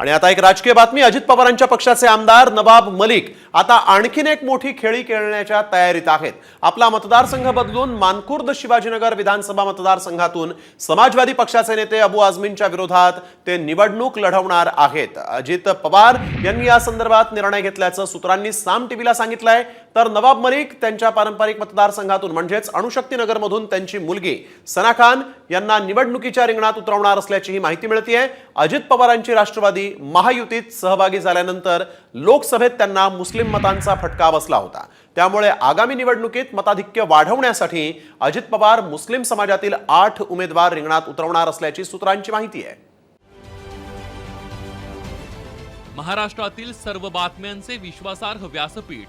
आणि आता एक राजकीय बातमी. अजित पवारांच्या पक्षाचे आमदार नवाब मलिक आता आणखीन एक मोठी खेळी खेळण्याच्या तयारीत आहेत. आपला मतदारसंघ बदलून मानकुर्द शिवाजीनगर विधानसभा मतदारसंघातून समाजवादी पक्षाचे नेते अबू आझमींच्या विरोधात ते निवडणूक लढवणार आहेत. अजित पवार यांनी या संदर्भात निर्णय घेतल्याचं सूत्रांनी साम टीव्हीला सांगितलंय. तर नवाब मलिक त्यांच्या पारंपरिक मतदारसंघातून म्हणजेच अणुशक्तीनगरमधून त्यांची मुलगी सना खान यांना निवडणुकीच्या रिंगणात उतरवणार असल्याचीही माहिती मिळतीये. अजित पवारांची राष्ट्रवादी महायुतीत सहभागी झाल्यानंतर लोकसभेत त्यांना मुस्लिम मतांचा फटका बसला होता. त्यामुळे आगामी निवडणुकीत मताधिक्य वाढवण्यासाठी अजित पवार मुस्लिम समाजातील आठ उमेदवार रिंगणात उतरवणार असल्याची सूत्रांची माहिती आहे. महाराष्ट्रातील सर्व बातम्यांचे विश्वासार्ह व्यासपीठ